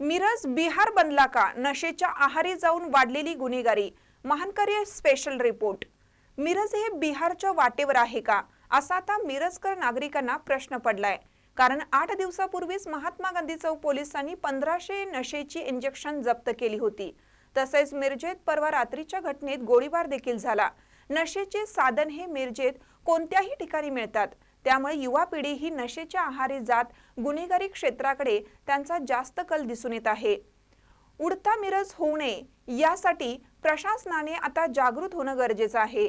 मिरज बिहार बनला का? नशेच्या आहारी जाऊन वाढलेली गुन्हेगारी. महानकरी स्पेशल रिपोर्ट मिरज हे बिहारच्या वाटेवर आहे का? असा आता मिरजकर नागरिकांना प्रश्न पडलाय. कारण आठ दिवसापूर्वीच महात्मा गांधी चौक पोलिसांनी पंधराशे नशेची इंजेक्शन जप्त केली होती. तसेच मिरजेत परवा रात्रीच्या घटनेत गोळीबार देखील झाला. नशेचे साधन हे मिरजेत कोणत्याही ठिकाणी मिळतात. त्यामुळे युवा पिढी ही नशेच्या आहारी जात गुन्हेगारी क्षेत्राकडे त्यांचा जास्त कल दिसून येत आहे. उडता मिरज होऊ नये यासाठी प्रशासनाने आता जागृत होणं गरजेचं आहे.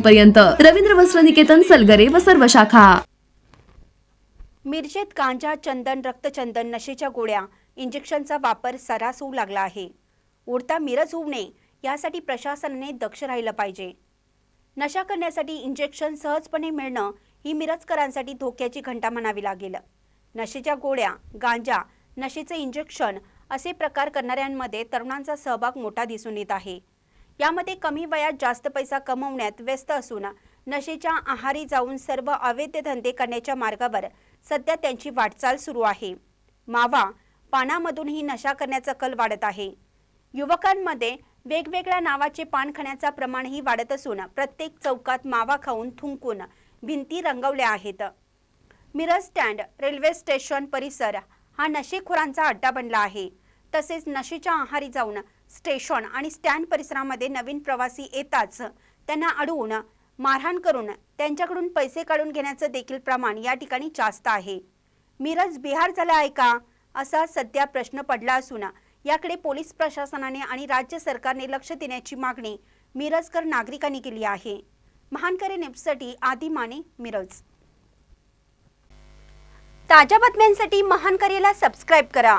पर्यंत रवींद्र वस्त्र निकेतन सलगरे व सर्व शाखा. मिरजेत गांजा चंदन रक्तचंदन नशेच्या गोळ्या इंजेक्शनचा वापर सर्रास होऊ लागला आहे. उडता मिरज होऊ नये यासाठी प्रशासनाने दक्ष राहिलं पाहिजे. नशा करण्यासाठी इंजेक्शन सहजपणे मिळणं ही मिरजकरांसाठी धोक्याची घंटा म्हणावी लागेल. नशेच्या गोळ्या गांजा नशेचे इंजेक्शन असे प्रकार करणाऱ्यांमध्ये तरुणांचा सहभाग मोठा दिसून येत आहे. यामध्ये कमी वयात जास्त पैसा कमवण्यात व्यस्त असून नशेच्या आहारी जाऊन सर्व अवैध धंदे करण्याच्या मार्गावर सध्या त्यांची वाटचाल सुरू आहे. मावा पानामधूनही नशा करण्याचा कल वाढत आहे. युवकांमध्ये वेगवेगळ्या नावाचे पान खाण्याचा प्रमाणही वाढत असून प्रत्येक चौकात मावा खाऊन थुंकून भिंती रंगवल्या आहेत. मिरज स्टँड रेल्वे स्टेशन परिसर हा नशेखोरांचा अड्डा बनला आहे. तसेच नशेच्या आहारी जाऊन स्टेशन आणि स्टँड परिसरामध्ये नवीन प्रवासी येताच त्यांना अडवून मारहाण करून त्यांच्याकडून पैसे काढून घेण्याचं देखील प्रमाण या ठिकाणी जास्त आहे. मिरज बिहार झाला आहे का? असा सध्या प्रश्न पडला असून याकडे पोलीस प्रशासनाने आणि राज्य सरकारने लक्ष देण्याची मागणी मिरजकर नागरिकांनी केली आहे. महानकरी नेपसाठी आदी माने मिरज. ताज्या बातम्यांसाठी महानकरीला सबस्क्राईब करा.